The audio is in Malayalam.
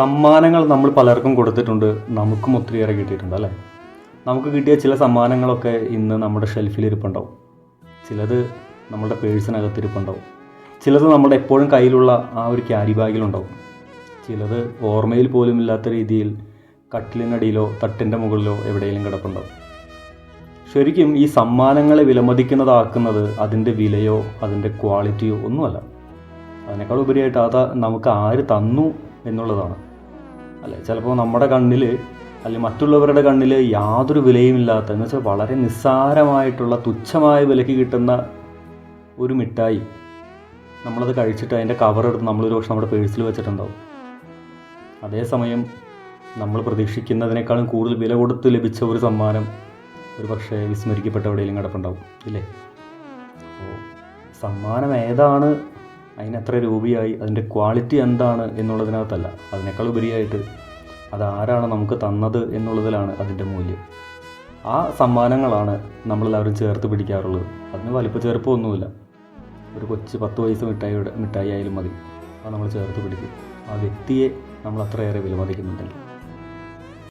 സമ്മാനങ്ങൾ നമ്മൾ പലർക്കും കൊടുത്തിട്ടുണ്ട്. നമുക്കും ഒത്തിരിയേറെ കിട്ടിയിട്ടുണ്ട് അല്ലേ? നമുക്ക് കിട്ടിയ ചില സമ്മാനങ്ങളൊക്കെ ഇന്ന് നമ്മുടെ ഷെൽഫിൽ ഇരിപ്പുണ്ടാവും. ചിലത് നമ്മുടെ പേഴ്സിനകത്ത് ഇരിപ്പുണ്ടാവും. ചിലത് നമ്മുടെ എപ്പോഴും കയ്യിലുള്ള ആ ഒരു ക്യാരി ബാഗിലുണ്ടാവും ചിലത് ഓർമ്മയിൽ പോലും ഇല്ലാത്ത രീതിയിൽ കട്ടിലിനടിയിലോ തട്ടിന്റെ മുകളിലോ എവിടെയെങ്കിലും കിടപ്പുണ്ടാവും. ശരിക്കും ഈ സമ്മാനങ്ങളെ വിലമതിക്കുന്നതാക്കുന്നത് അതിന്റെ വിലയോ അതിന്റെ ക്വാളിറ്റിയോ ഒന്നുമല്ല. അതിനേക്കാൾ ഉപരിയായിട്ട് അത് നമുക്ക് ആര് തന്നു എന്നുള്ളതാണ്. അല്ലെ? ചിലപ്പോൾ നമ്മുടെ കണ്ണിൽ അല്ലെങ്കിൽ മറ്റുള്ളവരുടെ കണ്ണിൽ യാതൊരു വിലയുമില്ലാത്ത എന്ന് വെച്ചാൽ വളരെ നിസ്സാരമായിട്ടുള്ള തുച്ഛമായ വിലയ്ക്ക് കിട്ടുന്ന ഒരു മിഠായി നമ്മളത് കഴിച്ചിട്ട് അതിന്റെ കവർ എടുത്ത് നമ്മളൊരു പക്ഷെ നമ്മുടെ പേഴ്സിൽ വെച്ചിട്ടുണ്ടാവും. അതേസമയം നമ്മൾ പ്രതീക്ഷിക്കുന്നതിനേക്കാളും കൂടുതൽ വില കൊടുത്ത് ലഭിച്ച ഒരു സമ്മാനം ഒരു പക്ഷേ വിസ്മരിക്കപ്പെട്ട എവിടെയെങ്കിലും കിടപ്പുണ്ടാവും ഇല്ലേ? അപ്പോൾ സമ്മാനം ഏതാണ് അതിന് എത്ര രൂപയായി അതിന്റെ ക്വാളിറ്റി എന്താണ് എന്നുള്ളതിനകത്തല്ല. അതിനേക്കാൾ ഉപരിയായിട്ട് അതാരാണ് നമുക്ക് തന്നത് എന്നുള്ളതിലാണ് അതിന്റെ മൂല്യം. ആ സമ്മാനങ്ങളാണ് നമ്മളെല്ലാവരും ചേർത്ത് പിടിക്കാറുള്ളത്. അതിന് വലിപ്പ ചെറുപ്പമൊന്നുമില്ല ഒരു കൊച്ചു പത്ത് വയസ്സ് മിഠായിയുടെ മിഠായി ആയാലും മതി. അത് നമ്മൾ ചേർത്ത് പിടിക്കും. ആ വ്യക്തിയെ നമ്മൾ അത്രയേറെ വിലമതിക്കുന്നുണ്ടെങ്കിൽ